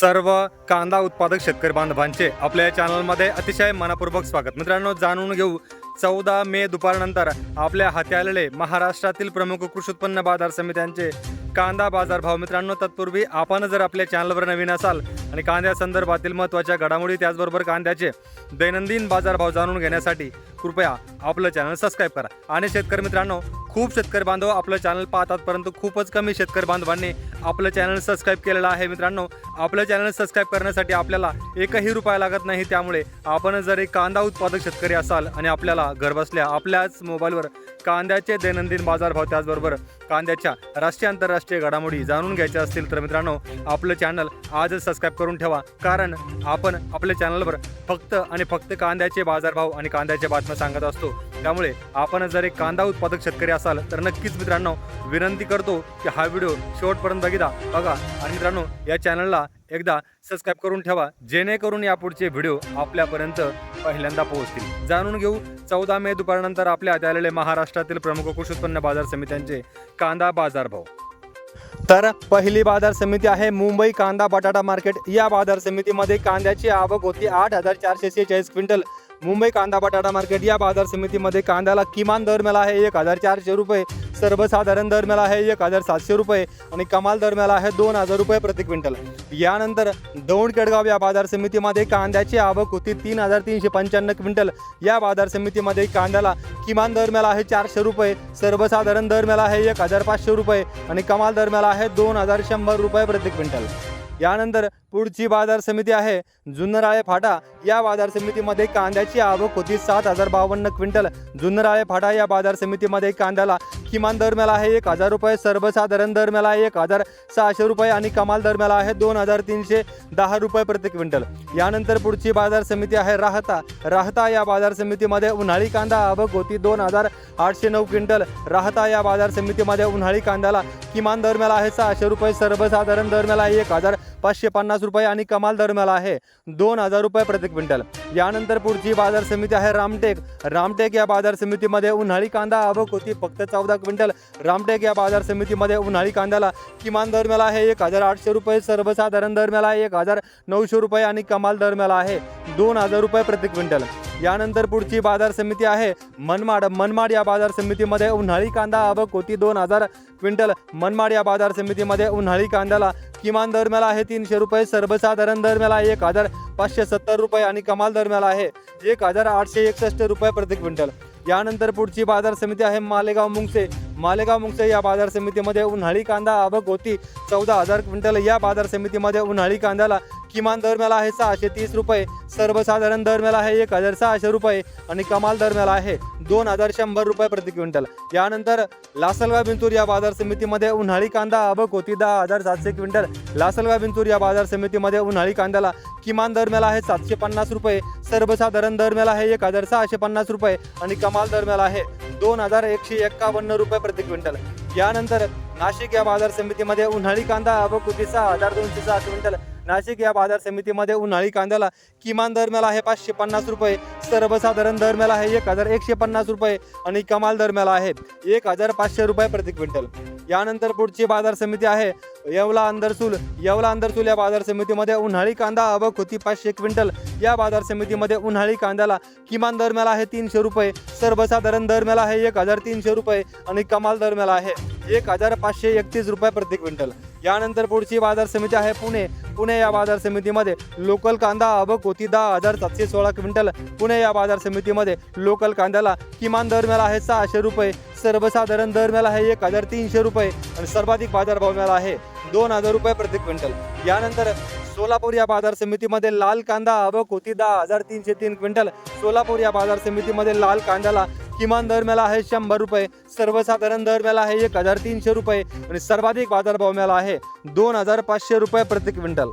सर्व कांदा उत्पादक शेतकरी बांधवांचे आपल्या या चॅनलमध्ये अतिशय मनपूर्वक स्वागत. मित्रांनो जाणून घेऊ. चौदा मे दुपारनंतर आपल्या हाती आलेले महाराष्ट्रातील प्रमुख कृषी उत्पन्न बाजार समित्यांचे कांदा बाजार भाव मित्रांनो तत्पूर्वी आपण जर आपल्या चॅनलवर नवीन असाल आणि कांद्या संदर्भातील महत्त्वाच्या घडामोडी त्याचबरोबर कांद्याचे दैनंदिन बाजारभाव जाणून घेण्यासाठी कृपया आपलं चॅनल सबस्क्राईब करा. आणि शेतकरी मित्रांनो खूप शेतकरी बांधव आपलं चॅनल पाहतात परंतु खूपच कमी शेतकरी बांधवांनी आपलं चॅनल सबस्क्राईब केलेलं आहे मित्रांनो. आपलं चॅनल सबस्क्राईब करण्यासाठी आपल्याला एकही रुपया लागत नाही त्यामुळे आपण जर एक कांदा उत्पादक शेतकरी असाल आणि आपल्याला घरबसल्या आपल्याच मोबाईलवर कांद्याचे दैनंदिन बाजारभाव त्याचबरोबर कांद्याच्या राष्ट्रीय आंतरराष्ट्रीय घडामोडी जाणून घ्यायच्या असतील तर मित्रांनो आपलं चॅनल आजच सबस्क्राईब करून ठेवा. कारण आपण आपल्या चॅनलवर फक्त आणि फक्त कांद्याचे बाजारभाव आणि कांद्याच्या बातम्या सांगत असतो. त्यामुळे आपण जर एक कांदा उत्पादक शेतकरी असाल तर नक्कीच मित्रांनो विनंती करतो की हा व्हिडिओ शेवटपर्यंत बघिता बघा आणि मित्रांनो या चॅनलला एकदा सबस्क्राईब करून ठेवा जेणेकरून यापुढचे व्हिडिओ आपल्यापर्यंत पहिल्यांदा पोहोचतील. जाणून घेऊ चौदा मे दुपारनंतर आपल्या हाती आलेले महाराष्ट्रातील प्रमुख कृषी उत्पन्न बाजार समित्यांचे कांदा बाजारभाव तर पहिली बाजार समिती आहे मुंबई कांदा बटाटा मार्केट. या बाजार समितीमध्ये कांद्याची आवक होती आठ हजार चारशे सेहेचाळीस क्विंटल. मुंबई कांदा बटाटा मार्केट या बाजार समितीमध्ये कांद्याला किमान दर मिळाला आहे एक हजार चारशे रुपये. सर्वसाधारण दर मिळाला आहे एक हजार सातशे रुपये आणि कमाल दर मिळाला आहे दोन हजार रुपये प्रति क्विंटल. यानंतर दौंड केडगाव या बाजार समितीमध्ये कांद्याची आवक होती तीन हजार तीनशे पंच्याण्णव क्विंटल. या बाजार समितीमध्ये कांद्याला किमान दर मिळाला आहे चारशे रुपये सर्वसाधारण दर मिळाला आहे एक हजार पाचशे रुपये आणि कमाल दर मिळाला आहे दोन हजार शंभर रुपये प्रति क्विंटल. यानंतर पुढची बाजार समिती आहे जुन्नराळे फाटा. या बाजार समितीमध्ये कांद्याची आवक होती. सात हजार बावन्न क्विंटल. जुन्नराळे फाटा या बाजार समितीमध्ये कांद्याला किमान दर मिळाला आहे. एक हजार रुपये सर्वसाधारण दर मिळाला आहे. एक हजार सहाशे रुपये आणि कमाल दर मिळाला आहे. दोन हजार तीनशे दहा रुपये प्रति क्विंटल. यानंतर पुढची बाजार समिती आहे. राहता राहता या बाजार समितीमध्ये उन्हाळी कांदा आवक होती. दोन हजार आठशे नऊ क्विंटल. राहता या बाजार समितीमध्ये उन्हाळी कांद्याला किमान दर मिळाला आहे. सहाशे रुपये सर्वसाधारण दर मिळाला आहे. एक हजार पाचशे पन्नास रुपये आणि कमाल दरम्याला आहे. दोन हजार रुपये प्रति क्विंटल. यानंतर पुढची बाजार समिती आहे रामटेक. रामटेक या बाजार समितीमध्ये उन्हाळी कांदा आवक होती फक्त चौदा क्विंटल. रामटेक या बाजार समितीमध्ये उन्हाळी कांद्याला किमान दरम्याला आहे एक हजार आठशे रुपये सर्वसाधारण दरम्याला आहे एक हजार नऊशे रुपये आणि कमाल दरम्याला आहे दोन हजार रुपये प्रति क्विंटल. यानंतर पुढची बाजार समिती आहे. मनमाड मनमाड या बाजार समितीमध्ये उन्हाळी कांदा आवक होती दोन हजार क्विंटल. मनमाड या बाजार समितीमध्ये उन्हाळी कांद्याला किमान दर मिळाला आहे तीनशे रुपये सर्वसाधारण दर मिळाला एक हजार पाचशे सत्तर रुपये आणि कमाल दर मिळाला आहे एक हजार आठशे एकसष्ट रुपये प्रति क्विंटल. यानंतर पुढची बाजार समिती आहे मालेगाव मुंगसे. मालेगाव मुंगसे या बाजार समितीमध्ये उन्हाळी कांदा आवक होती. चौदा हजार क्विंटल या बाजार समितीमध्ये उन्हाळी कांद्याला किमान दर मिळाला आहे सहाशे तीस रुपये. सर्वसाधारण दर मिळाला आहे एक हजार सहाशे रुपये आणि कमाल दर मिळाला आहे दोन हजार शंभर रुपये प्रति क्विंटल. यानंतर लासलगाव बिंतूर या बाजार समितीमध्ये उन्हाळी कांदा आवक होती दहा हजार सातशे क्विंटल. लासलगाव बिंतूर या बाजार समितीमध्ये उन्हाळी कांद्याला किमान दर मिळाला आहे सातशे पन्नास रुपये. सर्वसाधारण दर मिळाला आहे एक हजार सहाशे पन्नास रुपये आणि कमाल दर मिळाला आहे दोन हजार एकशे एक्कावन्न रुपये प्रति क्विंटल. यानंतर नाशिक या बाजार समितीमध्ये उन्हाळी कांदा आवक कुटी सहा हजार दोनशे सहा क्विंटल. नाशिक या बाजार समितीमध्ये उन्हाळी कांद्याला किमान दर मिळाला आहे पाचशे पन्नास रुपये सर्वसाधारण दर मिळाला आहे एक हजार एकशे पन्नास रुपये आणि कमाल दर मिळाला आहे एक हजार पाचशे रुपये प्रति क्विंटल. यानंतर पुढची बाजार समिती आहे येवला अंदरसूल येवला अंदरसूल या बाजार समितीमध्ये उन्हाळी कांदा आवक होती पाचशे क्विंटल. या बाजार समितीमध्ये उन्हाळी कांद्याला किमान दर मिळाला आहे तीनशे रुपये सर्वसाधारण दर मिळाला आहे एक हजार तीनशे रुपये आणि कमाल दर मिळाला आहे. एक हजार पाचशे एकतीस रुपये प्रति क्विंटल. यानंतर पुढची बाजार समिती आहे पुणे. पुणे या बाजार समितीमध्ये लोकल कांदा आवक होती दहा हजार सातशे सोळा क्विंटल. पुणे या बाजार समितीमध्ये लोकल कांद्याला किमान दर मिळाला आहे सहाशे रुपये. सर्वसाधारण दर मिळाला आहे एक हजार तीनशे रुपये. आणि सर्वाधिक बाजारभाव मिळाला आहे दोन हजार रुपये प्रति क्विंटल. यानंतर सोलापूर या बाजार समितीमध्ये लाल कांदा आवक होती दहा हजार तीनशे तीन क्विंटल. सोलापूर या बाजार समितीमध्ये लाल कांद्याला किमान दर मिळाला आहे शंभर रुपये सर्वसाधारण दर मिळाला आहे एक हजार तीनशे रुपये आणि सर्वाधिक बाजारभाव मिळाला आहे दोन हजार पाचशे रुपये प्रति क्विंटल.